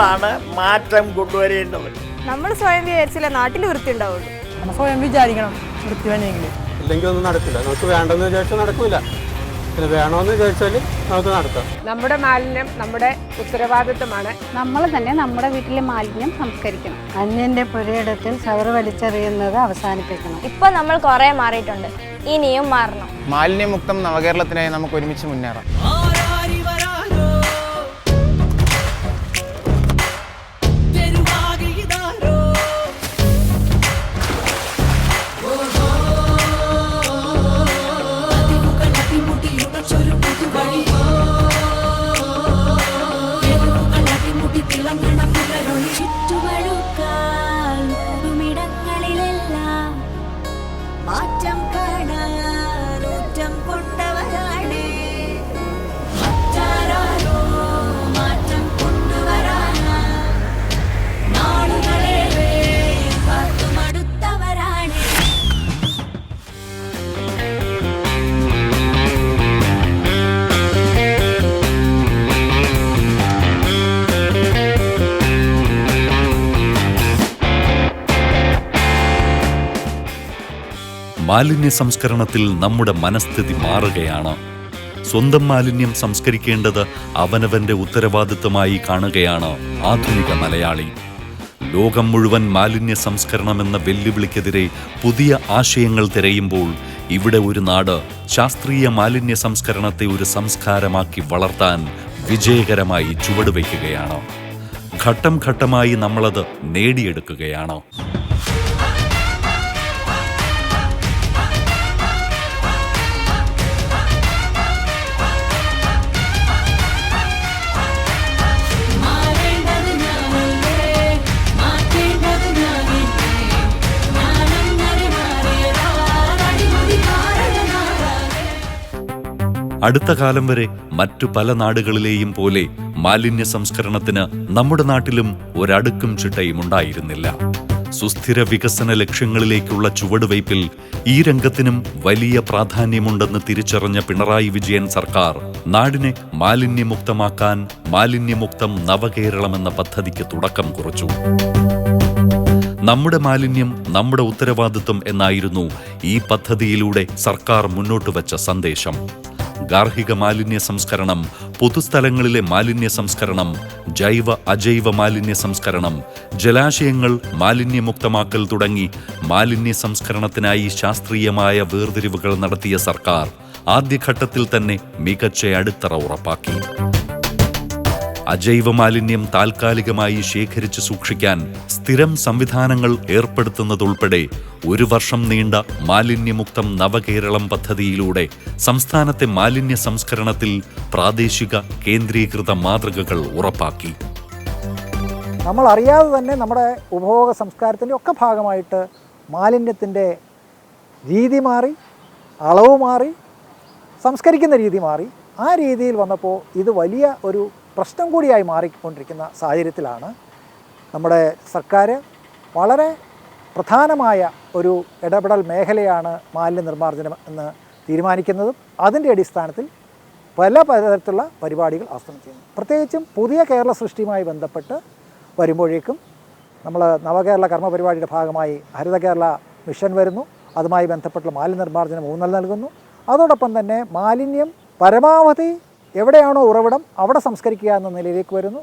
നമ്മളാണ് മാറ്റം കൊണ്ടുവരേണ്ടത്. നമ്മൾ സ്വയം വിചാരിച്ചില്ല നാട്ടിൽ വൃത്തി ഉണ്ടാവുള്ളൂ? നമ്മൾ സ്വയം വിചാരിക്കണം വൃത്തി വേണമെങ്കിൽ. ഇല്ലെങ്കിൽ ഒന്നും നടക്കില്ല. നമുക്ക് വേണ്ടെന്ന് വിചാരിച്ചാൽ നടക്കില്ല പിന്നെ വേണമെന്ന് വിചാരിച്ചാൽ നമുക്ക് നടത്താം നമ്മുടെ മാലിന്യം നമ്മുടെ ഉത്തരവാദിത്വമാണ്. നമ്മൾ തന്നെ നമ്മുടെ വീട്ടിലെ മാലിന്യം സംസ്കരിക്കണം. അന്യന്റെ പുരയിടത്തിൽ ചവർ വലിച്ചെറിയുന്നത് അവസാനിപ്പിക്കണം. ഇപ്പൊ നമ്മൾ കുറെ മാറിയിട്ടുണ്ട്. ഇനിയും മാറണം. മാലിന്യമുക്തം നവകേരളത്തിനായി നമുക്ക് ഒരുമിച്ച് മുന്നേറാം. മാലിന്യ സംസ്കരണത്തിൽ നമ്മുടെ മനസ്ഥിതി മാറുകയാണ്. സ്വന്തം മാലിന്യം സംസ്കരിക്കേണ്ടത് അവനവന്റെ ഉത്തരവാദിത്തമായി കാണുകയാണ് ആധുനിക മലയാളി. ലോകം മുഴുവൻ മാലിന്യ സംസ്കരണം എന്ന വെല്ലുവിളിക്കെതിരെ പുതിയ ആശയങ്ങൾ തിരയുമ്പോൾ ഇവിടെ ഒരു നാട് ശാസ്ത്രീയ മാലിന്യ സംസ്കരണത്തെ ഒരു സംസ്കാരമാക്കി വളർത്താൻ വിജയകരമായി ചുവടുവയ്ക്കുകയാണ്. ഘട്ടം ഘട്ടമായി നമ്മളത് നേടിയെടുക്കുകയാണ്. അടുത്ത കാലം വരെ മറ്റു പല നാടുകളിലെയും പോലെ മാലിന്യ സംസ്കരണത്തിന് നമ്മുടെ നാട്ടിലും ഒരടുക്കും ചിട്ടയും ഉണ്ടായിരുന്നില്ല. സുസ്ഥിര വികസന ലക്ഷ്യങ്ങളിലേക്കുള്ള ചുവടുവയ്പിൽ ഈ രംഗത്തിനും വലിയ പ്രാധാന്യമുണ്ടെന്ന് തിരിച്ചറിഞ്ഞ പിണറായി വിജയൻ സർക്കാർ നാടിനെ മാലിന്യമുക്തമാക്കാൻ മാലിന്യമുക്തം നവകേരളം എന്ന പദ്ധതിക്ക് തുടക്കം കുറിച്ചു. നമ്മുടെ മാലിന്യം നമ്മുടെ ഉത്തരവാദിത്വം എന്നായിരുന്നു ഈ പദ്ധതിയിലൂടെ സർക്കാർ മുന്നോട്ട് വച്ച സന്ദേശം. ഗാർഹിക മാലിന്യ സംസ്കരണം പൊതുസ്ഥലങ്ങളിലെ മാലിന്യ സംസ്കരണം ജൈവ അജൈവ മാലിന്യ സംസ്കരണം ജലാശയങ്ങൾ മാലിന്യമുക്തമാക്കൽ തുടങ്ങി മാലിന്യ സംസ്കരണത്തിനായി ശാസ്ത്രീയമായ വേർതിരിവുകൾ നടത്തിയ സർക്കാർ ആദ്യഘട്ടത്തിൽ തന്നെ മികച്ച അടിത്തറ ഉറപ്പാക്കി. അജൈവ മാലിന്യം താൽക്കാലികമായി ശേഖരിച്ച് സൂക്ഷിക്കാൻ സ്ഥിരം സംവിധാനങ്ങൾ ഏർപ്പെടുത്തുന്നതുൾപ്പെടെ ഒരു വർഷം നീണ്ട മാലിന്യമുക്തം നവകേരളം പദ്ധതിയിലൂടെ സംസ്ഥാനത്തെ മാലിന്യ സംസ്കരണത്തിൽ പ്രാദേശിക കേന്ദ്രീകൃത മാതൃകകൾ ഉറപ്പാക്കി. നമ്മൾ അറിയാതെ തന്നെ നമ്മുടെ ഉപഭോഗ സംസ്കാരത്തിന്റെ ഒക്കെ ഭാഗമായിട്ട് മാലിന്യത്തിന്റെ രീതി മാറി അളവ് മാറി സംസ്കരിക്കുന്ന രീതി മാറി. ആ രീതിയിൽ വന്നപ്പോൾ ഇത് വലിയ ഒരു പ്രശ്നം കൂടിയായി മാറിക്കൊണ്ടിരിക്കുന്ന സാഹചര്യത്തിലാണ് നമ്മുടെ സർക്കാർ വളരെ പ്രധാനമായ ഒരു ഇടപെടൽ മേഖലയാണ് മാലിന്യ നിർമ്മാർജനം എന്ന് തീരുമാനിക്കുന്നതും അതിന്റെ അടിസ്ഥാനത്തിൽ പല പലതരത്തിലുള്ള പരിപാടികൾ ആസൂത്രണം ചെയ്യുന്നു. പ്രത്യേകിച്ചും പുതിയ കേരള സൃഷ്ടിയുമായി ബന്ധപ്പെട്ട് വരുമ്പോഴേക്കും നമ്മൾ നവകേരള കർമ്മ പരിപാടിയുടെ ഭാഗമായി ഹരിത കേരള മിഷൻ വരുന്നു. അതുമായി ബന്ധപ്പെട്ടുള്ള മാലിന്യ നിർമ്മാർജനം ഊന്നൽ നൽകുന്നു. അതോടൊപ്പം തന്നെ മാലിന്യം പരമാവധി എവിടെയാണോ ഉറവിടം അവിടെ സംസ്കരിക്കുക എന്ന നിലയിലേക്ക് വരുന്നു.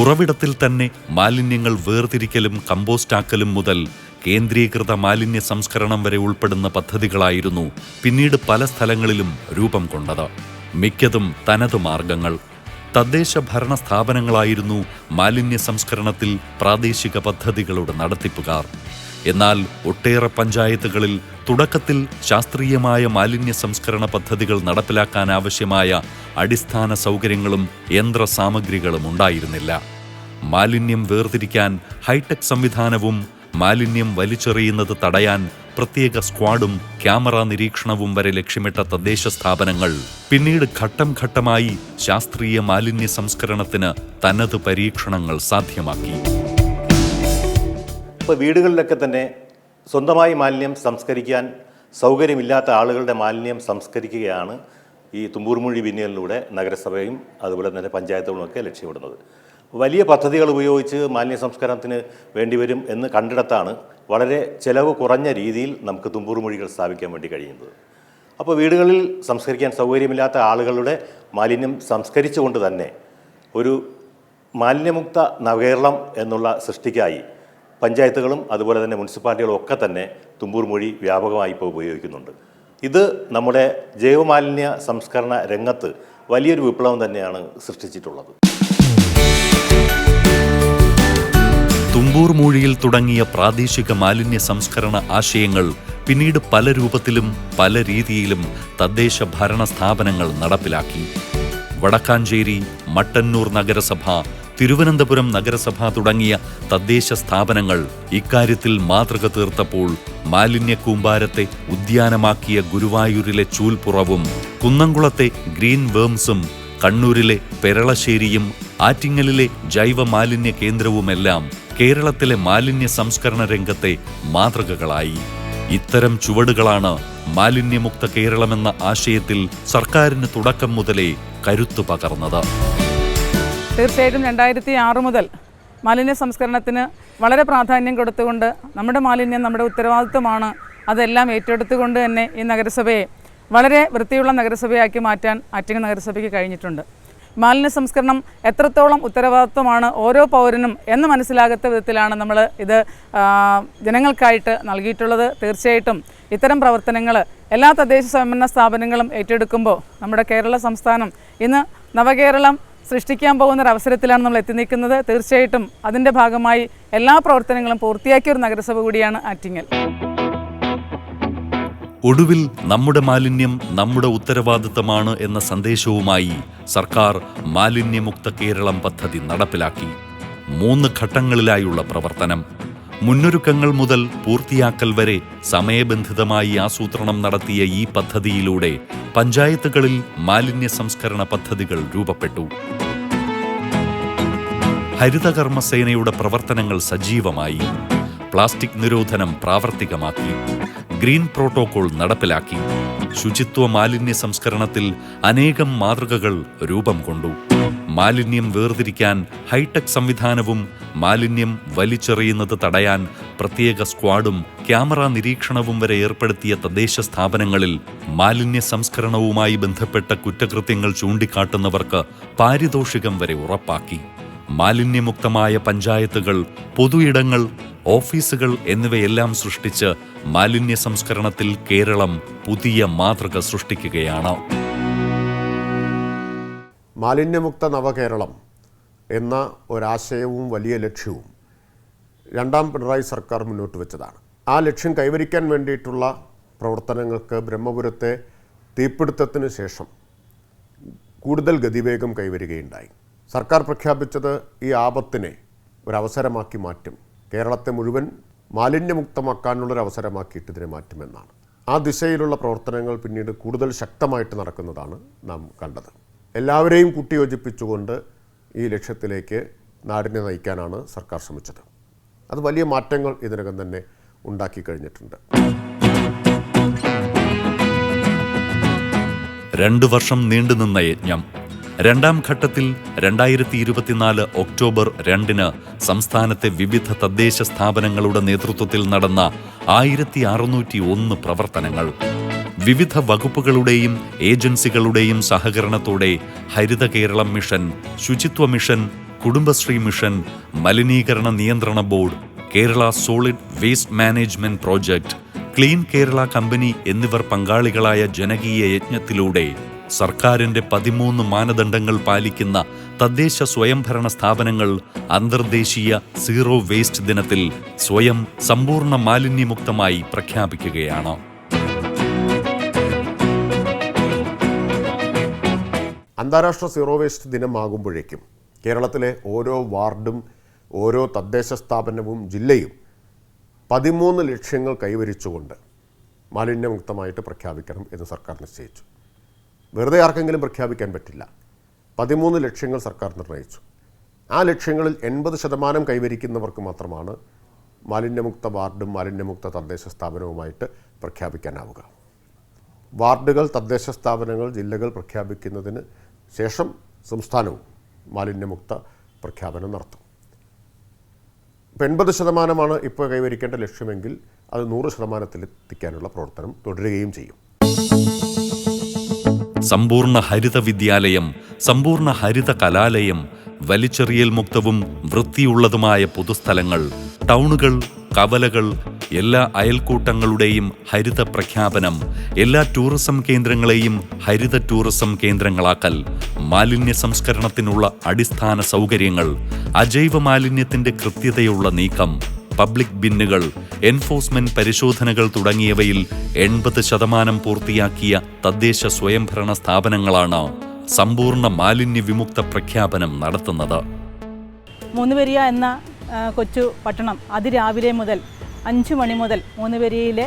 ഉറവിടത്തിൽ തന്നെ മാലിന്യങ്ങൾ വേർതിരിക്കലും കമ്പോസ്റ്റാക്കലും മുതൽ കേന്ദ്രീകൃത മാലിന്യ സംസ്കരണം വരെ ഉൾപ്പെടുന്ന പദ്ധതികളായിരുന്നു പിന്നീട് പല സ്ഥലങ്ങളിലും രൂപം കൊണ്ടത്. മിക്കതും തനത് മാർഗങ്ങൾ. തദ്ദേശ ഭരണ സ്ഥാപനങ്ങളായിരുന്നു മാലിന്യ സംസ്കരണത്തിൽ പ്രാദേശിക പദ്ധതികളുടെ നടത്തിപ്പുകാർ. എന്നാൽ ഒട്ടേറെ പഞ്ചായത്തുകളിൽ തുടക്കത്തിൽ ശാസ്ത്രീയമായ മാലിന്യ സംസ്കരണ പദ്ധതികൾ നടപ്പിലാക്കാൻ ആവശ്യമായ അടിസ്ഥാന സൗകര്യങ്ങളും യന്ത്ര സാമഗ്രികളും ഉണ്ടായിരുന്നില്ല. മാലിന്യം വേർതിരിക്കാൻ ഹൈടെക് സംവിധാനവും മാലിന്യം വലിച്ചെറിയുന്നത് തടയാൻ പ്രത്യേക സ്ക്വാഡും ക്യാമറ നിരീക്ഷണവും വരെ ലക്ഷ്യമിട്ട തദ്ദേശ സ്ഥാപനങ്ങൾ പിന്നീട് ഘട്ടം ഘട്ടമായി ശാസ്ത്രീയ മാലിന്യ സംസ്കരണത്തിന് തനത് പരീക്ഷണങ്ങൾ സാധ്യമാക്കി. ഇപ്പോൾ വീടുകളിലൊക്കെ തന്നെ സ്വന്തമായി മാലിന്യം സംസ്കരിക്കാൻ സൗകര്യമില്ലാത്ത ആളുകളുടെ മാലിന്യം സംസ്കരിക്കുകയാണ് ഈ തുമ്പൂർമൂഴി ബിന്നിയലിലൂടെ നഗരസഭയും അതുപോലെ തന്നെ പഞ്ചായത്തുകളുമൊക്കെ ലക്ഷ്യമിടുന്നത്. വലിയ പദ്ധതികൾ ഉപയോഗിച്ച് മാലിന്യ സംസ്കരണത്തിന് വേണ്ടി വരും എന്ന് കണ്ടിടത്താണ് വളരെ ചിലവ് കുറഞ്ഞ രീതിയിൽ നമുക്ക് തുമ്പൂർമൊഴികൾ സ്ഥാപിക്കാൻ വേണ്ടി കഴിയുന്നത്. അപ്പോൾ വീടുകളിൽ സംസ്കരിക്കാൻ സൗകര്യമില്ലാത്ത ആളുകളുടെ മാലിന്യം സംസ്കരിച്ചുകൊണ്ട് തന്നെ ഒരു മാലിന്യമുക്ത നവകേരളം എന്നുള്ള സൃഷ്ടിക്കായി പഞ്ചായത്തുകളും അതുപോലെ തന്നെ മുനിസിപ്പാലിറ്റികളും ഒക്കെ തന്നെ തുമ്പൂർ മൊഴി വ്യാപകമായി ഇപ്പോൾ ഉപയോഗിക്കുന്നുണ്ട്. ഇത് നമ്മുടെ ജൈവമാലിന്യ സംസ്കരണ രംഗത്ത് വലിയൊരു വിപ്ലവം തന്നെയാണ് സൃഷ്ടിച്ചിട്ടുള്ളത്. തുമ്പൂർ മൂഴിയിൽ തുടങ്ങിയ പ്രാദേശിക മാലിന്യ സംസ്കരണ ആശയങ്ങൾ പിന്നീട് പല രൂപത്തിലും പല രീതിയിലും തദ്ദേശ ഭരണ സ്ഥാപനങ്ങൾ നടപ്പിലാക്കി. വടക്കാഞ്ചേരി മട്ടന്നൂർ നഗരസഭ തിരുവനന്തപുരം നഗരസഭ തുടങ്ങിയ തദ്ദേശ സ്ഥാപനങ്ങൾ ഇക്കാര്യത്തിൽ മാതൃക തീർത്തപ്പോൾ മാലിന്യ കൂമ്പാരത്തെ ഉദ്യാനമാക്കിയ ഗുരുവായൂരിലെ ചൂൽപ്പുറവും കുന്നംകുളത്തെ ഗ്രീൻ വേംസും കണ്ണൂരിലെ പെരളശ്ശേരിയും ആറ്റിങ്ങലിലെ ജൈവ മാലിന്യ കേന്ദ്രവുമെല്ലാം കേരളത്തിലെ മാലിന്യ സംസ്കരണ രംഗത്തെ മാതൃകകളായി. ഇത്തരം ചുവടുകളാണ് മാലിന്യമുക്ത കേരളമെന്ന ആശയത്തിൽ സർക്കാരിന് തുടക്കം മുതലേ കരുത്തു പകർന്നത്. തീർച്ചയായിട്ടും രണ്ടായിരത്തി ആറ് മുതൽ മാലിന്യ സംസ്കരണത്തിന് വളരെ പ്രാധാന്യം കൊടുത്തുകൊണ്ട് നമ്മുടെ മാലിന്യം നമ്മുടെ ഉത്തരവാദിത്വമാണ് അതെല്ലാം ഏറ്റെടുത്തുകൊണ്ട് തന്നെ ഈ നഗരസഭയെ വളരെ വൃത്തിയുള്ള നഗരസഭയാക്കി മാറ്റാൻ ആറ്റിങ്ങൽ നഗരസഭയ്ക്ക് കഴിഞ്ഞിട്ടുണ്ട്. മാലിന്യ സംസ്കരണം എത്രത്തോളം ഉത്തരവാദിത്വമാണ് ഓരോ പൗരനും എന്ന് മനസ്സിലാകാത്ത വിധത്തിലാണ് നമ്മൾ ഇത് ജനങ്ങൾക്കായിട്ട് നൽകിയിട്ടുള്ളത്. തീർച്ചയായിട്ടും ഇത്തരം പ്രവർത്തനങ്ങൾ എല്ലാ തദ്ദേശ സ്വയംഭരണ സ്ഥാപനങ്ങളും ഏറ്റെടുക്കുമ്പോൾ നമ്മുടെ കേരള സംസ്ഥാനം ഇന്ന് നവകേരളം സൃഷ്ടിക്കാൻ പോകുന്ന ഒരു അവസരത്തിലാണ് നമ്മൾ എത്തി നിൽക്കുന്നത് തീർച്ചയായിട്ടും അതിന്റെ ഭാഗമായി എല്ലാ പ്രവർത്തനങ്ങളും പൂർത്തിയാക്കിയ ഒരു നഗരസഭ കൂടിയാണ് ആറ്റിങ്ങൽ. ഒടുവിൽ നമ്മുടെ മാലിന്യം നമ്മുടെ ഉത്തരവാദിത്തമാണ് എന്ന സന്ദേശവുമായി സർക്കാർ മാലിന്യമുക്ത കേരളം പദ്ധതി നടപ്പിലാക്കി. മൂന്ന് ഘട്ടങ്ങളിലായുള്ള പ്രവർത്തനം. മുന്നൊരുക്കങ്ങൾ മുതൽ പൂർത്തിയാക്കൽ വരെ സമയബന്ധിതമായി ആസൂത്രണം നടത്തിയ ഈ പദ്ധതിയിലൂടെ പഞ്ചായത്തുകളിൽ മാലിന്യ സംസ്കരണ പദ്ധതികൾ രൂപപ്പെട്ടു. ഹരിതകർമ്മസേനയുടെ പ്രവർത്തനങ്ങൾ സജീവമായി. പ്ലാസ്റ്റിക് നിരോധനം പ്രാവർത്തികമാക്കി. ഗ്രീൻ പ്രോട്ടോകോൾ നടപ്പിലാക്കി. ശുചിത്വ മാലിന്യ സംസ്കരണത്തിൽ അനേകം മാതൃകകൾ രൂപം കൊണ്ടു. മാലിന്യം വേർതിരിക്കാൻ ഹൈടെക് സംവിധാനവും മാലിന്യം വലിച്ചെറിയുന്നത് തടയാൻ പ്രത്യേക സ്ക്വാഡും ക്യാമറ നിരീക്ഷണവും വരെ ഏർപ്പെടുത്തിയ തദ്ദേശ സ്ഥാപനങ്ങളിൽ മാലിന്യ സംസ്കരണവുമായി ബന്ധപ്പെട്ട കുറ്റകൃത്യങ്ങൾ ചൂണ്ടിക്കാട്ടുന്നവർക്ക് പാരിതോഷികം വരെ ഉറപ്പാക്കി. മാലിന്യമുക്തമായ പഞ്ചായത്തുകൾ പൊതു ഇടങ്ങൾ ഓഫീസുകൾ എന്നിവയെല്ലാം സൃഷ്ടിച്ച് മാലിന്യ സംസ്കരണത്തിൽ കേരളം പുതിയ മാതൃക സൃഷ്ടിക്കുകയാണ്. മാലിന്യമുക്ത നവകേരളം എന്ന ഒരാശയവും വലിയ ലക്ഷ്യവും രണ്ടാം പിണറായി സർക്കാർ മുന്നോട്ട് വെച്ചതാണ്. ആ ലക്ഷ്യം കൈവരിക്കാൻ വേണ്ടിയിട്ടുള്ള പ്രവർത്തനങ്ങൾക്ക് ബ്രഹ്മപുരത്തെ തീപിടുത്തത്തിന് ശേഷം കൂടുതൽ ഗതിവേഗം കൈവരികയുണ്ടായി. സർക്കാർ പ്രഖ്യാപിച്ചത് ഈ ആപത്തിനെ ഒരവസരമാക്കി മാറ്റും. കേരളത്തെ മുഴുവൻ മാലിന്യമുക്തമാക്കാനുള്ളൊരു അവസരമാക്കിയിട്ട് ഇതിനെ മാറ്റുമെന്നാണ്. ആ ദിശയിലുള്ള പ്രവർത്തനങ്ങൾ പിന്നീട് കൂടുതൽ ശക്തമായിട്ട് നടക്കുന്നതാണ് നാം കണ്ടത്. എല്ലാവരെയും കൂട്ടിയോജിപ്പിച്ചുകൊണ്ട് ഈ ലക്ഷ്യത്തിലേക്ക് നാടിനെ നയിക്കാനാണ് സർക്കാർ ശ്രമിച്ചത്. അത് വലിയ മാറ്റങ്ങൾ ഇതിനകം തന്നെ ഉണ്ടാക്കി കഴിഞ്ഞിട്ടുണ്ട്. രണ്ടു വർഷം നീണ്ടുനിന്ന യജ്ഞം. രണ്ടാം ഘട്ടത്തിൽ രണ്ടായിരത്തി ഇരുപത്തിനാല് ഒക്ടോബർ രണ്ടിന് സംസ്ഥാനത്തെ വിവിധ തദ്ദേശ സ്ഥാപനങ്ങളുടെ നേതൃത്വത്തിൽ നടന്ന ആയിരത്തി അറുന്നൂറ്റി ഒന്ന് പ്രവർത്തനങ്ങൾ. വിവിധ വകുപ്പുകളുടെയും ഏജൻസികളുടെയും സഹകരണത്തോടെ ഹരിത കേരളം മിഷൻ ശുചിത്വ മിഷൻ കുടുംബശ്രീ മിഷൻ മലിനീകരണ നിയന്ത്രണ board Kerala solid waste management project clean Kerala company എന്നിവർ പങ്കാളികളായ ജനകീയ യജ്ഞത്തിലൂടെ സർക്കാരിന്റെ പതിമൂന്ന് മാനദണ്ഡങ്ങൾ പാലിക്കുന്ന തദ്ദേശ സ്വയംഭരണ സ്ഥാപനങ്ങൾ അന്തർദേശീയ സീറോ വേസ്റ്റ് ദിനത്തിൽ സ്വയം സമ്പൂർണ മാലിന്യമുക്തമായി പ്രഖ്യാപിക്കുകയാണ്. അന്താരാഷ്ട്ര സീറോ വേസ്റ്റ് ദിനമാകുമ്പോഴേക്കും കേരളത്തിലെ ഓരോ വാർഡും ഓരോ തദ്ദേശ സ്ഥാപനവും ജില്ലയും പതിമൂന്ന് ലക്ഷ്യങ്ങൾ കൈവരിച്ചുകൊണ്ട് മാലിന്യമുക്തമായിട്ട് പ്രഖ്യാപിക്കണം എന്ന് സർക്കാർ നിശ്ചയിച്ചു. വെറുതെ ആർക്കെങ്കിലും പ്രഖ്യാപിക്കാൻ പറ്റില്ല. പതിമൂന്ന് ലക്ഷ്യങ്ങൾ സർക്കാർ നിർണയിച്ചു. ആ ലക്ഷ്യങ്ങളിൽ എൺപത് ശതമാനം കൈവരിക്കുന്നവർക്ക് മാത്രമാണ് മാലിന്യമുക്ത വാർഡും മാലിന്യമുക്ത തദ്ദേശ സ്ഥാപനവുമായിട്ട് പ്രഖ്യാപിക്കാനാവുക. വാർഡുകൾ തദ്ദേശ സ്ഥാപനങ്ങൾ ജില്ലകൾ പ്രഖ്യാപിക്കുന്നതിന് ശേഷം സംസ്ഥാനവും മാലിന്യമുക്ത പ്രഖ്യാപനം നടത്തും. ഇപ്പം എൺപത് ശതമാനമാണ് ഇപ്പോൾ കൈവരിക്കേണ്ട ലക്ഷ്യമെങ്കിൽ അത് നൂറ് ശതമാനത്തിലെത്തിക്കാനുള്ള പ്രവർത്തനം തുടരുകയും ചെയ്യും. സമ്പൂർണ ഹരിത വിദ്യാലയം സമ്പൂർണ ഹരിത കലാലയം വലിച്ചെറിയൽ മുക്തവും വൃത്തിയുള്ളതുമായ പൊതുസ്ഥലങ്ങൾ ടൗണുകൾ കവലകൾ എല്ലാ അയൽക്കൂട്ടങ്ങളുടെയും ഹരിത പ്രഖ്യാപനം എല്ലാ ടൂറിസം കേന്ദ്രങ്ങളെയും ഹരിത ടൂറിസം കേന്ദ്രങ്ങളാക്കൽ മാലിന്യ സംസ്കരണത്തിനുള്ള അടിസ്ഥാന സൗകര്യങ്ങൾ അജൈവ മാലിന്യത്തിന്റെ കൃത്യതയുള്ള നീക്കം പബ്ലിക് ബിന്നുകൾ എൻഫോഴ്സ്മെന്റ് പരിശോധനകൾ തുടങ്ങിയവയിൽ എൺപത് ശതമാനം പൂർത്തിയാക്കിയ തദ്ദേശ സ്വയംഭരണ സ്ഥാപനങ്ങളാണ് സമ്പൂർണ മാലിന്യ വിമുക്ത പ്രഖ്യാപനം നടത്തുന്നത്. മൂന്നുപെരിയ എന്ന കൊച്ചു പട്ടണം അതിരാവിലെ മുതൽ അഞ്ചു മണി മുതൽ മൂന്നുപേരിയിലെ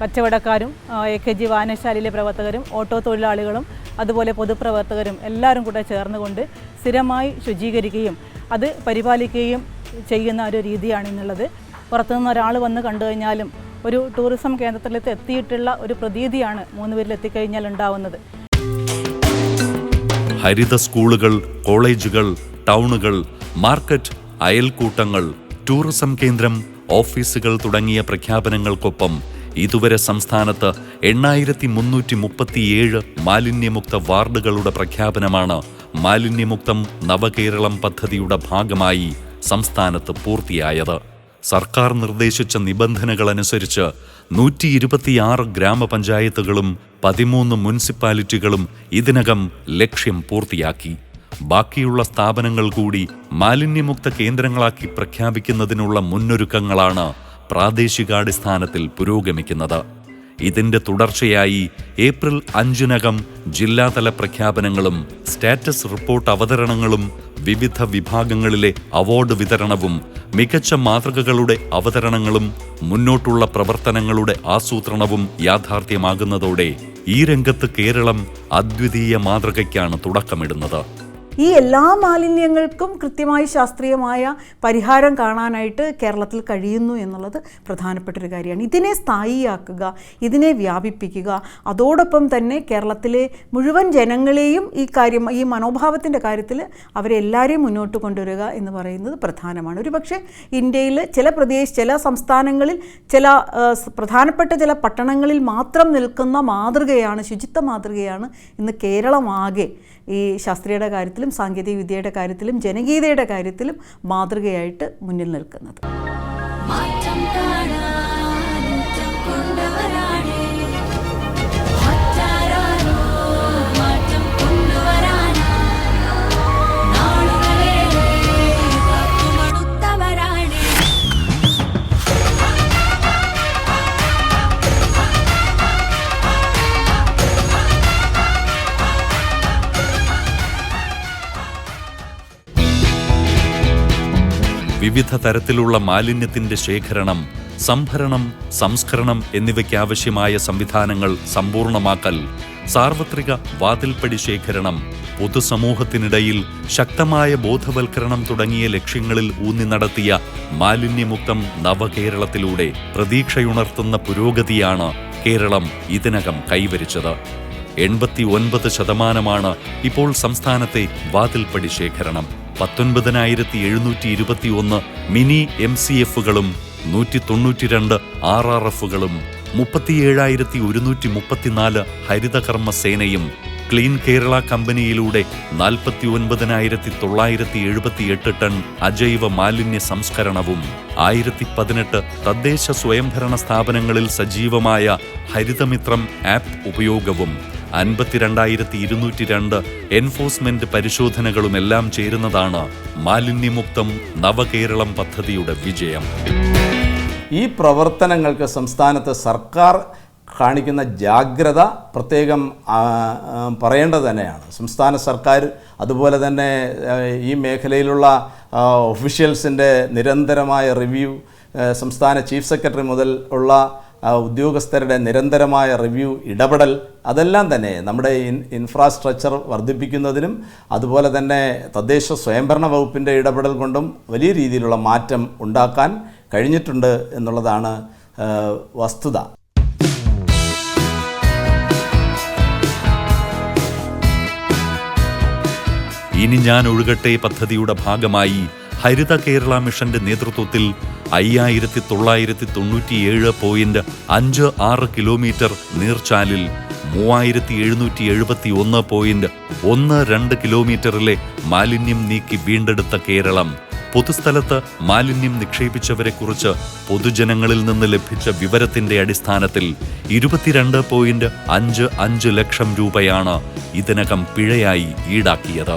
കച്ചവടക്കാരും എ കെ ജി വായനശാലയിലെ പ്രവർത്തകരും ഓട്ടോ തൊഴിലാളികളും അതുപോലെ പൊതുപ്രവർത്തകരും എല്ലാവരും കൂടെ ചേർന്നുകൊണ്ട് സ്ഥിരമായി ശുചീകരിക്കുകയും അത് പരിപാലിക്കുകയും ചെയ്യുന്ന ഒരു രീതിയാണ് ഇന്നുള്ളത്. പുറത്തുനിന്ന് ഒരാൾ വന്ന് കണ്ടു കഴിഞ്ഞാലും ഒരു ടൂറിസം കേന്ദ്രത്തിലേക്ക് എത്തിയിട്ടുള്ള ഒരു പ്രതീതിയാണ് മൂന്നുപേരിൽ എത്തിക്കഴിഞ്ഞാൽ ഉണ്ടാവുന്നത്. ഹരിത സ്കൂളുകൾ കോളേജുകൾ ടൗണുകൾ മാർക്കറ്റ് അയൽക്കൂട്ടങ്ങൾ ടൂറിസം കേന്ദ്രം ഓഫീസുകൾ തുടങ്ങിയ പ്രഖ്യാപനങ്ങൾക്കൊപ്പം ഇതുവരെ സംസ്ഥാനത്ത് എണ്ണായിരത്തി മുന്നൂറ്റി മുപ്പത്തിയേഴ് മാലിന്യമുക്ത വാർഡുകളുടെ പ്രഖ്യാപനമാണ് മാലിന്യമുക്തം നവകേരളം പദ്ധതിയുടെ ഭാഗമായി സംസ്ഥാനത്ത് പൂർത്തിയായത്. സർക്കാർ നിർദ്ദേശിച്ച നിബന്ധനകളനുസരിച്ച് നൂറ്റി ഇരുപത്തിയാറ് ഗ്രാമപഞ്ചായത്തുകളും പതിമൂന്ന് മുനിസിപ്പാലിറ്റികളും ഇതിനകം ലക്ഷ്യം പൂർത്തിയാക്കി. ബാക്കിയുള്ള സ്ഥാപനങ്ങൾ കൂടി മാലിന്യമുക്ത കേന്ദ്രങ്ങളാക്കി പ്രഖ്യാപിക്കുന്നതിനുള്ള മുന്നൊരുക്കങ്ങളാണ് പ്രാദേശികാടിസ്ഥാനത്തിൽ പുരോഗമിക്കുന്നത്. ഇതിന്റെ തുടർച്ചയായി ഏപ്രിൽ അഞ്ചിനകം ജില്ലാതല പ്രഖ്യാപനങ്ങളും സ്റ്റാറ്റസ് റിപ്പോർട്ട് അവതരണങ്ങളും വിവിധ വിഭാഗങ്ങളിലെ അവാർഡ് വിതരണവും മികച്ച മാതൃകകളുടെ അവതരണങ്ങളും മുന്നോട്ടുള്ള പ്രവർത്തനങ്ങളുടെ ആസൂത്രണവും യാഥാർത്ഥ്യമാകുന്നതോടെ ഈ രംഗത്ത് കേരളം അദ്വിതീയ മാതൃകയ്ക്കാണ് തുടക്കമിടുന്നത്. ഈ എല്ലാ മാലിന്യങ്ങൾക്കും കൃത്യമായി ശാസ്ത്രീയമായ പരിഹാരം കാണാനായിട്ട് കേരളത്തിൽ കഴിയുന്നു എന്നുള്ളത് പ്രധാനപ്പെട്ടൊരു കാര്യമാണ്. ഇതിനെ സ്ഥായിയാക്കുക ഇതിനെ വ്യാപിപ്പിക്കുക അതോടൊപ്പം തന്നെ കേരളത്തിലെ മുഴുവൻ ജനങ്ങളെയും ഈ കാര്യം ഈ മനോഭാവത്തിന്റെ കാര്യത്തിൽ അവരെ എല്ലാവരെയും മുന്നോട്ട് കൊണ്ടുവരിക എന്ന് പറയുന്നത് പ്രധാനമാണ്. ഒരു പക്ഷേ ഇന്ത്യയിൽ ചില പ്രദേശ ചില സംസ്ഥാനങ്ങളിൽ ചില പ്രധാനപ്പെട്ട ചില പട്ടണങ്ങളിൽ മാത്രം നിൽക്കുന്ന മാതൃകയാണ് ശുചിത്വ മാതൃകയാണ് ഇന്ന് കേരളമാകെ ഈ ശാസ്ത്രീയയുടെ കാര്യത്തിലും സാങ്കേതിക വിദ്യയുടെ കാര്യത്തിലും ജനകീയതയുടെ കാര്യത്തിലും മാതൃകയായിട്ട് മുന്നിൽ നിൽക്കുന്നത്. മാറ്റം വിവിധ തരത്തിലുള്ള മാലിന്യത്തിന്റെ ശേഖരണം സംഭരണം സംസ്കരണം എന്നിവയ്ക്കാവശ്യമായ സംവിധാനങ്ങൾ സമ്പൂർണമാക്കൽ സാർവത്രിക വാതിൽപ്പടി ശേഖരണം പൊതുസമൂഹത്തിനിടയിൽ ശക്തമായ ബോധവൽക്കരണം തുടങ്ങിയ ലക്ഷ്യങ്ങളിൽ ഊന്നി നടത്തിയ മാലിന്യമുക്തം നവകേരളത്തിലൂടെ പ്രതീക്ഷയുണർത്തുന്ന പുരോഗതിയാണ് കേരളം ഇതിനകം കൈവരിച്ചത്. എൺപത്തി ഒൻപത് ശതമാനമാണ് ഇപ്പോൾ സംസ്ഥാനത്തെ വാതിൽപ്പടി ശേഖരണം. പത്തൊൻപതിനായിരത്തി എഴുന്നൂറ്റി ഇരുപത്തി ഒന്ന് മിനി എം സി എഫുകളും നൂറ്റി തൊണ്ണൂറ്റിരണ്ട് ആർ ആർ എഫുകളും മുപ്പത്തിയേഴായിരത്തി ഒരുന്നൂറ്റി മുപ്പത്തിനാല് ഹരിതകർമ്മ സേനയും ക്ലീൻ കേരള കമ്പനിയിലൂടെ നാൽപ്പത്തി ഒൻപതിനായിരത്തി തൊള്ളായിരത്തി എഴുപത്തിയെട്ട് ടൺ അജൈവ മാലിന്യ സംസ്കരണവും ആയിരത്തി പതിനെട്ട് തദ്ദേശ സ്വയംഭരണ സ്ഥാപനങ്ങളിൽ സജീവമായ ഹരിതമിത്രം ആപ്പ് ഉപയോഗവും അൻപത്തിരണ്ടായിരത്തി ഇരുന്നൂറ്റി രണ്ട് എൻഫോഴ്സ്മെന്റ് പരിശോധനകളുമെല്ലാം ചേരുന്നതാണ് മാലിന്യമുക്തം നവകേരളം പദ്ധതിയുടെ വിജയം. ഈ പ്രവർത്തനങ്ങൾക്ക് സംസ്ഥാനത്ത് സർക്കാർ കാണിക്കുന്ന ജാഗ്രത പ്രത്യേകം പറയേണ്ടത് തന്നെയാണ്. സംസ്ഥാന സർക്കാർ അതുപോലെ തന്നെ ഈ മേഖലയിലുള്ള ഒഫീഷ്യൽസിന്റെ നിരന്തരമായ റിവ്യൂ സംസ്ഥാന ചീഫ് സെക്രട്ടറി മുതൽ ഉള്ള ഉദ്യോഗസ്ഥരുടെ നിരന്തരമായ റിവ്യൂ ഇടപെടൽ അതെല്ലാം തന്നെ നമ്മുടെ ഇൻ ഇൻഫ്രാസ്ട്രക്ചർ വർദ്ധിപ്പിക്കുന്നതിനും അതുപോലെ തന്നെ തദ്ദേശ സ്വയംഭരണ വകുപ്പിന്റെ ഇടപെടൽ കൊണ്ടും വലിയ രീതിയിലുള്ള മാറ്റം ഉണ്ടാക്കാൻ കഴിഞ്ഞിട്ടുണ്ട് എന്നുള്ളതാണ് വസ്തുത. ഇനി ഞാൻ ഒഴുകട്ടെ പദ്ധതിയുടെ ഭാഗമായി ഹരിത കേരള മിഷന്റെ നേതൃത്വത്തിൽ അയ്യായിരത്തി തൊള്ളായിരത്തി തൊണ്ണൂറ്റിയേഴ് പോയിന്റ് അഞ്ച് ആറ് കിലോമീറ്റർ നീർച്ചാലിൽ മൂവായിരത്തി എഴുന്നൂറ്റി എഴുപത്തി ഒന്ന് പോയിന്റ് ഒന്ന് രണ്ട് കിലോമീറ്ററിലെ മാലിന്യം നീക്കി വീണ്ടെടുത്ത കേരളം. പൊതുസ്ഥലത്ത് മാലിന്യം നിക്ഷേപിച്ചവരെക്കുറിച്ച് പൊതുജനങ്ങളിൽ നിന്ന് ലഭിച്ച വിവരത്തിന്റെ അടിസ്ഥാനത്തിൽ ഇരുപത്തിരണ്ട് പോയിന്റ് അഞ്ച് അഞ്ച് ലക്ഷം രൂപയാണ് ഇതിനകം പിഴയായി ഈടാക്കിയത്.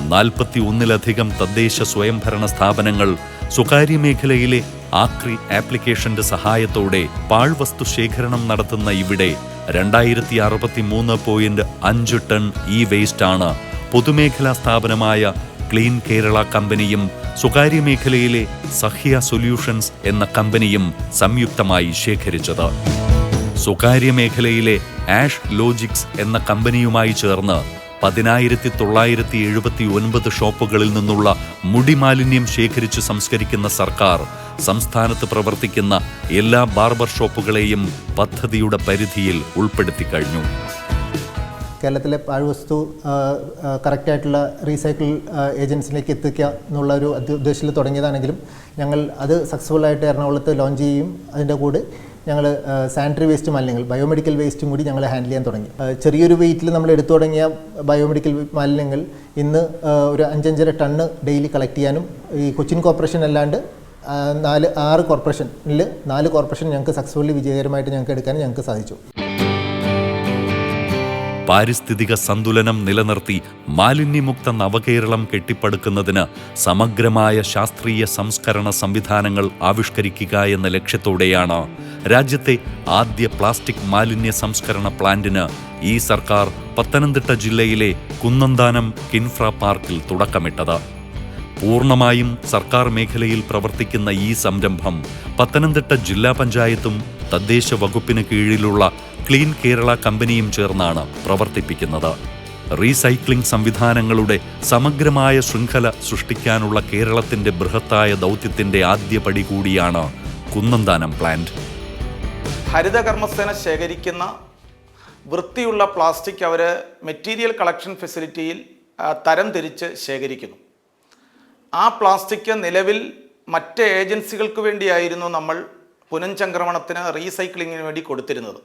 നാൽപ്പത്തി ഒന്നിലധികം തദ്ദേശ സ്വയംഭരണ സ്ഥാപനങ്ങൾ സ്വകാര്യ മേഖലയിലെ ആക്രി ആപ്ലിക്കേഷന്റെ സഹായത്തോടെ പാഴ്വസ്തു ശേഖരണം നടത്തുന്ന ഇവിടെ രണ്ടായിരത്തി അറുപത്തി മൂന്ന് പോയിന്റ് അഞ്ച് ടൺ ഇ വേസ്റ്റാണ് പൊതുമേഖലാ സ്ഥാപനമായ ക്ലീൻ കേരള കമ്പനിയും സ്വകാര്യ മേഖലയിലെ സഹ്യ സൊല്യൂഷൻസ് എന്ന കമ്പനിയും സംയുക്തമായി ശേഖരിച്ചത്. സ്വകാര്യ മേഖലയിലെ ആഷ് ലോജിക്സ് എന്ന കമ്പനിയുമായി ചേർന്ന് പതിനായിരത്തി തൊള്ളായിരത്തി എഴുപത്തി ഒൻപത് ഷോപ്പുകളിൽ നിന്നുള്ള മുടിമാലിന്യം ശേഖരിച്ച് സംസ്കരിക്കുന്ന സർക്കാർ സംസ്ഥാനത്ത് പ്രവർത്തിക്കുന്ന എല്ലാ ബാർബർ ഷോപ്പുകളെയും പദ്ധതിയുടെ പരിധിയിൽ ഉൾപ്പെടുത്തി കഴിഞ്ഞു. കേരളത്തിലെ പാഴ്വസ്തു കറക്റ്റായിട്ടുള്ള റീസൈക്കിൾ ഏജൻസിലേക്ക് എത്തിക്കുക എന്നുള്ള ഒരു ഉദ്ദേശത്തിൽ തുടങ്ങിയതാണെങ്കിലും ഞങ്ങൾ അത് സക്സസ്ഫുള്ളായിട്ട് എറണാകുളത്ത് ലോഞ്ച് ചെയ്യും. അതിന്റെ കൂടെ ഞങ്ങൾ സാനിറ്ററി വേസ്റ്റും മാലിന്യങ്ങൾ ബയോമെഡിക്കൽ വേസ്റ്റും കൂടി ഞങ്ങൾ ഹാൻഡിൽ ചെയ്യാൻ തുടങ്ങി. ചെറിയൊരു വെയിറ്റിൽ നമ്മൾ എടുത്തു തുടങ്ങിയ ബയോമെഡിക്കൽ മാലിന്യങ്ങൾ ഇന്ന് ഒരു അഞ്ചഞ്ചര ടണ്ണ് ഡെയിലി കളക്ട് ചെയ്യാനും ഈ കൊച്ചിൻ കോർപ്പറേഷൻ അല്ലാണ്ട് നാല് ആറ് കോർപ്പറേഷനിൽ നാല് കോർപ്പറേഷൻ ഞങ്ങൾക്ക് സക്സസ്ഫുള്ളി വിജയകരമായിട്ട് ഞങ്ങൾക്ക് എടുക്കാൻ ഞങ്ങൾക്ക് സാധിച്ചു. പാരിസ്ഥിതിക സന്തുലനം നിലനിർത്തി മാലിന്യമുക്ത നവകേരളം കെട്ടിപ്പടുക്കുന്നതിന് സമഗ്രമായ ശാസ്ത്രീയ സംസ്കരണ സംവിധാനങ്ങൾ ആവിഷ്കരിക്കുക എന്ന ലക്ഷ്യത്തോടെയാണ് രാജ്യത്തെ ആദ്യ പ്ലാസ്റ്റിക് മാലിന്യ സംസ്കരണ പ്ലാന്റിന് ഈ സർക്കാർ പത്തനംതിട്ട ജില്ലയിലെ കുന്നന്താനം കിൻഫ്ര പാർക്കിൽ തുടക്കമിട്ടത്. പൂർണമായും സർക്കാർ മേഖലയിൽ പ്രവർത്തിക്കുന്ന ഈ സംരംഭം പത്തനംതിട്ട ജില്ലാ പഞ്ചായത്തും തദ്ദേശ വകുപ്പിന് കീഴിലുള്ള ക്ലീൻ കേരള കമ്പനിയും ചേർന്നാണ് പ്രവർത്തിപ്പിക്കുന്നത്. റീസൈക്ലിംഗ് സംവിധാനങ്ങളുടെ സമഗ്രമായ ശൃംഖല സൃഷ്ടിക്കാനുള്ള കേരളത്തിന്റെ ബൃഹത്തായ ദൗത്യത്തിന്റെ ആദ്യ പടി കൂടിയാണ് കുന്നന്താനം പ്ലാന്റ്. ഹരിത കർമ്മസേന ശേഖരിക്കുന്ന വൃത്തിയുള്ള പ്ലാസ്റ്റിക് അവർ മെറ്റീരിയൽ കളക്ഷൻ ഫെസിലിറ്റിയിൽ തരം തിരിച്ച് ശേഖരിക്കുന്നു. ആ പ്ലാസ്റ്റിക് നിലവിൽ മറ്റ് ഏജൻസികൾക്ക് വേണ്ടിയായിരുന്നു നമ്മൾ പുനഃചംക്രമണത്തിന് റീസൈക്ലിങ്ങിന് വേണ്ടി കൊടുത്തിരുന്നത്.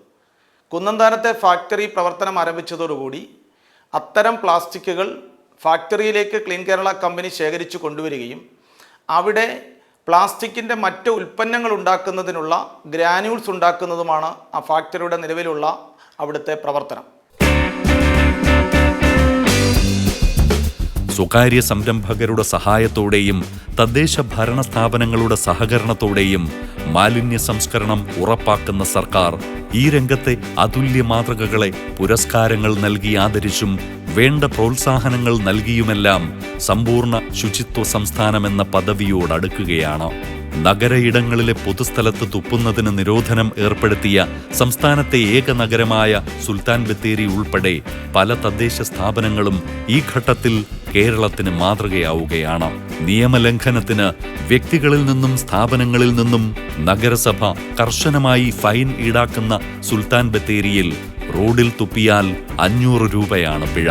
കുന്നന്താനത്തെ ഫാക്ടറി പ്രവർത്തനം ആരംഭിച്ചതോടുകൂടി അത്തരം പ്ലാസ്റ്റിക്കുകൾ ഫാക്ടറിയിലേക്ക് ക്ലീൻ കേരള കമ്പനി ശേഖരിച്ച് കൊണ്ടുവരികയും അവിടെ പ്ലാസ്റ്റിക്കിന്റെ മറ്റ് ഉൽപ്പന്നങ്ങൾ ഉണ്ടാക്കുന്നതിനുള്ള ഗ്രാനുൾസ് ഉണ്ടാക്കുന്നതുമാണ് ആ ഫാക്ടറിയുടെ നിലവിലുള്ള അവിടുത്തെ പ്രവർത്തനം. സ്വകാര്യ സംരംഭകരുടെ സഹായത്തോടെയും തദ്ദേശ ഭരണ സ്ഥാപനങ്ങളുടെ സഹകരണത്തോടെയും മാലിന്യ സംസ്കരണം ഉറപ്പാക്കുന്ന സർക്കാർ ഈ രംഗത്തെ അതുല്യ മാതൃകകളെ പുരസ്കാരങ്ങൾ നൽകി ആദരിച്ചും വേണ്ട പ്രോത്സാഹനങ്ങൾ നൽകിയുമെല്ലാം സമ്പൂർണ ശുചിത്വ സംസ്ഥാനമെന്ന പദവിയോടടുക്കുകയാണ് നഗര ഇടങ്ങളിലെ പൊതുസ്ഥലത്ത് തുപ്പുന്നതിന് നിരോധനം ഏർപ്പെടുത്തിയ സംസ്ഥാനത്തെ ഏക നഗരമായ സുൽത്താൻ ബത്തേരി ഉൾപ്പെടെ പല തദ്ദേശ സ്ഥാപനങ്ങളും ഈ ഘട്ടത്തിൽ കേരളത്തിന് മാതൃകയാവുകയാണ്. നിയമലംഘനത്തിന് വ്യക്തികളിൽ നിന്നും സ്ഥാപനങ്ങളിൽ നിന്നും നഗരസഭ കർശനമായി ഫൈൻ ഈടാക്കുന്ന സുൽത്താൻ ബത്തേരിയിൽ റോഡിൽ തുപ്പിയാൽ അഞ്ഞൂറ് രൂപയാണ് പിഴ.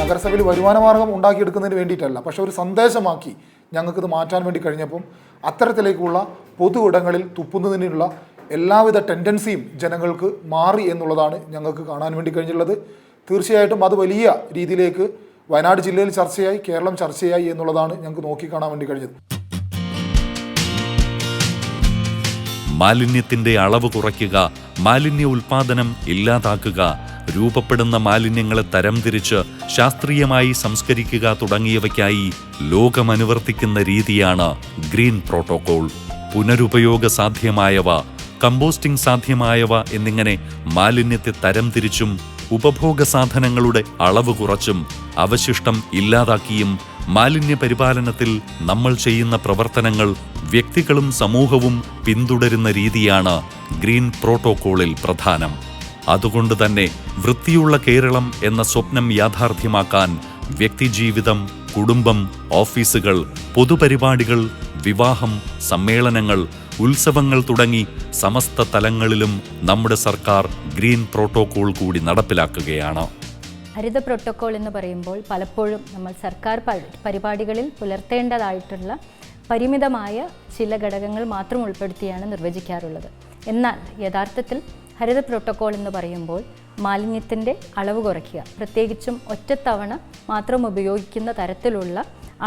നഗരസഭയിൽ വരുമാന മാർഗം ഉണ്ടാക്കിയെടുക്കുന്നതിന് വേണ്ടിയിട്ടല്ല പക്ഷെ ഒരു സന്ദേശമാക്കി ഞങ്ങൾക്കിത് മാറ്റാൻ വേണ്ടി കഴിഞ്ഞപ്പം അത്തരത്തിലേക്കുള്ള പൊതു ഇടങ്ങളിൽ തുപ്പുന്നതിനുള്ള എല്ലാവിധ ടെൻഡൻസിയും ജനങ്ങൾക്ക് മാറി എന്നുള്ളതാണ് ഞങ്ങൾക്ക് കാണാൻ വേണ്ടി കഴിഞ്ഞിട്ടുള്ളത്. തീർച്ചയായിട്ടും അത് വലിയ രീതിയിലേക്ക് വയനാട് ജില്ലയിൽ ചർച്ചയായി കേരളം ചർച്ചയായി എന്നുള്ളതാണ് ഞങ്ങൾക്ക് നോക്കിക്കാണാൻ വേണ്ടി കഴിഞ്ഞത്. മാലിന്യത്തിന്റെ അളവ് കുറയ്ക്കുക മാലിന്യ ഉൽപാദനം ഇല്ലാതാക്കുക രൂപപ്പെടുന്ന മാലിന്യങ്ങളെ തരംതിരിച്ച് ശാസ്ത്രീയമായി സംസ്കരിക്കുക തുടങ്ങിയവയ്ക്കായി ലോകമനുവർത്തിക്കുന്ന രീതിയാണ് ഗ്രീൻ പ്രോട്ടോകോൾ. പുനരുപയോഗ സാധ്യമായവ കമ്പോസ്റ്റിംഗ് സാധ്യമായവ എന്നിങ്ങനെ മാലിന്യത്തെ തരംതിരിച്ചും ഉപഭോഗ സാധനങ്ങളുടെ അളവ് കുറച്ചും അവശിഷ്ടം ഇല്ലാതാക്കിയും മാലിന്യ പരിപാലനത്തിൽ നമ്മൾ ചെയ്യുന്ന പ്രവർത്തനങ്ങൾ വ്യക്തികളും സമൂഹവും പിന്തുടരുന്ന രീതിയാണ് ഗ്രീൻ പ്രോട്ടോകോളിൽ പ്രധാനം. അതുകൊണ്ട് തന്നെ വൃത്തിയുള്ള കേരളം എന്ന സ്വപ്നം യാഥാർത്ഥ്യമാക്കാൻ വ്യക്തിജീവിതം കുടുംബം ഓഫീസുകൾ പൊതുപരിപാടികൾ വിവാഹം സമ്മേളനങ്ങൾ ഉത്സവങ്ങൾ തുടങ്ങി സമസ്ത തലങ്ങളിലും നമ്മുടെ സർക്കാർ ഗ്രീൻ പ്രോട്ടോകോൾ കൂടി നടപ്പിലാക്കുകയാണ്. ഹരിത പ്രോട്ടോക്കോൾ എന്ന് പറയുമ്പോൾ പലപ്പോഴും നമ്മൾ സർക്കാർ പരിപാടികളിൽ പുലർത്തേണ്ടതായിട്ടുള്ള പരിമിതമായ ചില ഘടകങ്ങൾ മാത്രം ഉൾപ്പെടുത്തിയാണ് നിർവചിക്കാറുള്ളത്. എന്നാൽ യഥാർത്ഥത്തിൽ ഹരിത പ്രോട്ടോക്കോൾ എന്ന് പറയുമ്പോൾ മാലിന്യത്തിന്റെ അളവ് കുറയ്ക്കുക പ്രത്യേകിച്ചും ഒറ്റത്തവണ മാത്രം ഉപയോഗിക്കുന്ന തരത്തിലുള്ള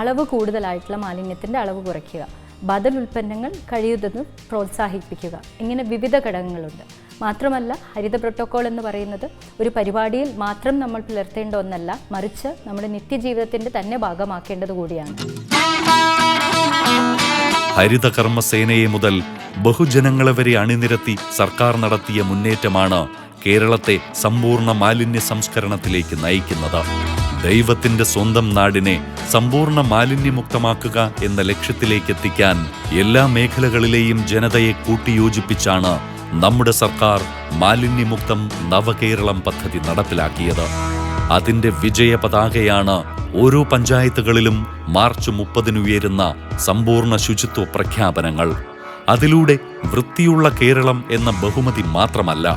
അളവ് കൂടുതലായിട്ടുള്ള മാലിന്യത്തിന്റെ അളവ് കുറയ്ക്കുക ബദൽ ഉൽപ്പന്നങ്ങൾ കഴിയുന്നതും പ്രോത്സാഹിപ്പിക്കുക ഇങ്ങനെ വിവിധ ഘടകങ്ങളുണ്ട്. മാത്രമല്ല ഹരിത പ്രോട്ടോക്കോൾ എന്ന് പറയുന്നത് ഒരു പരിപാടിയിൽ മാത്രം നമ്മൾ പുലർത്തേണ്ട ഒന്നല്ല മറിച്ച് നമ്മുടെ നിത്യജീവിതത്തിന്റെ തന്നെ ഭാഗമാക്കേണ്ടത് കൂടിയാണ്. ഹരിത കർമ്മസേനയെ മുതൽ ബഹുജനങ്ങളെ വരെ അണിനിരത്തി സർക്കാർ നടത്തിയ മുന്നേറ്റമാണ് കേരളത്തെ സമ്പൂർണ മാലിന്യ സംസ്കരണത്തിലേക്ക് നയിക്കുന്നത്. ദൈവത്തിന്റെ സ്വന്തം നാടിനെ സമ്പൂർണ മാലിന്യമുക്തമാക്കുക എന്ന ലക്ഷ്യത്തിലേക്ക് എത്തിക്കാൻ എല്ലാ മേഖലകളിലെയും ജനതയെ കൂട്ടിയോജിപ്പിച്ചാണ് നമ്മുടെ സർക്കാർ മാലിന്യമുക്തം നവകേരളം പദ്ധതി നടപ്പിലാക്കിയത്. അതിന്റെ വിജയ പതാകയാണ് ഓരോ പഞ്ചായത്തുകളിലും മാർച്ച് മുപ്പതിന് ഉയരുന്ന സമ്പൂർണ ശുചിത്വ പ്രഖ്യാപനങ്ങൾ. അതിലൂടെ വൃത്തിയുള്ള കേരളം എന്ന ബഹുമതി മാത്രമല്ല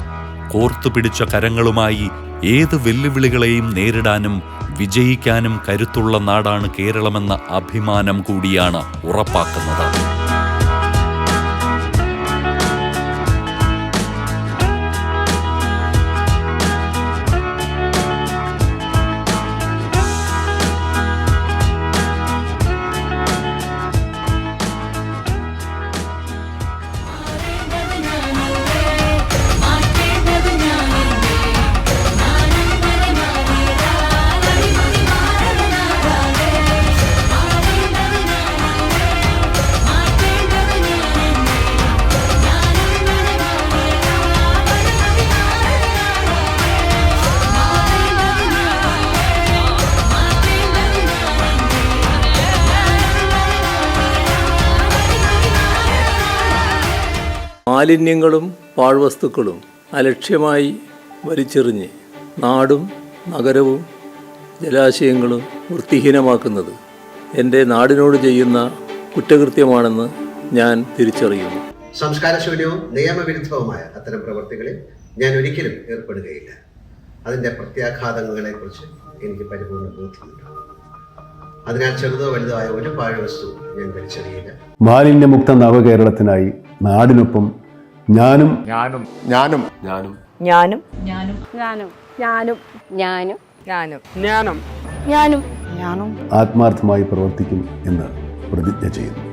കോർത്തുപിടിച്ച കരങ്ങളുമായി ഏത് വെല്ലുവിളികളെയും നേരിടാനും വിജയിക്കാനും കരുത്തുള്ള നാടാണ് കേരളമെന്ന അഭിമാനം കൂടിയാണ് ഉറപ്പാക്കുന്നത്. മാലിന്യങ്ങളും പാഴ്വസ്തുക്കളും അലക്ഷ്യമായി വലിച്ചെറിഞ്ഞ് നാടും നഗരവും ജലാശയങ്ങളും വൃത്തിഹീനമാക്കുന്നത് എന്റെ നാടിനോട് ചെയ്യുന്ന കുറ്റകൃത്യമാണെന്ന് ഞാൻ തിരിച്ചറിയുന്നു. സംസ്കാരശൂന്യവും നിയമവിരുദ്ധവുമായ അത്തരം പ്രവൃത്തികളിൽ ഞാൻ ഒരിക്കലും ഏർപ്പെടുകയില്ല. അതിന്റെ പ്രത്യാഘാതങ്ങളെക്കുറിച്ച് എനിക്ക് പരിപൂർണ ബോധ്യമുണ്ട്. അതിനാൽ ചെറുതോ വലുതോ ആയ ഒരു പാഴ്വസ്തു ഞാൻ തിരിച്ചറിയില്ല മാലിന്യമുക്ത നവകേരളത്തിനായി നാടിനൊപ്പം ഞാനും ഞാനും ഞാനും ഞാനും ഞാനും ഞാനും ഞാനും ഞാനും ഞാനും ഞാനും ഞാനും ഞാനും ഞാനും ആത്മാർത്ഥമായി പ്രവർത്തിക്കും എന്ന് പ്രതിജ്ഞ ചെയ്യുന്നു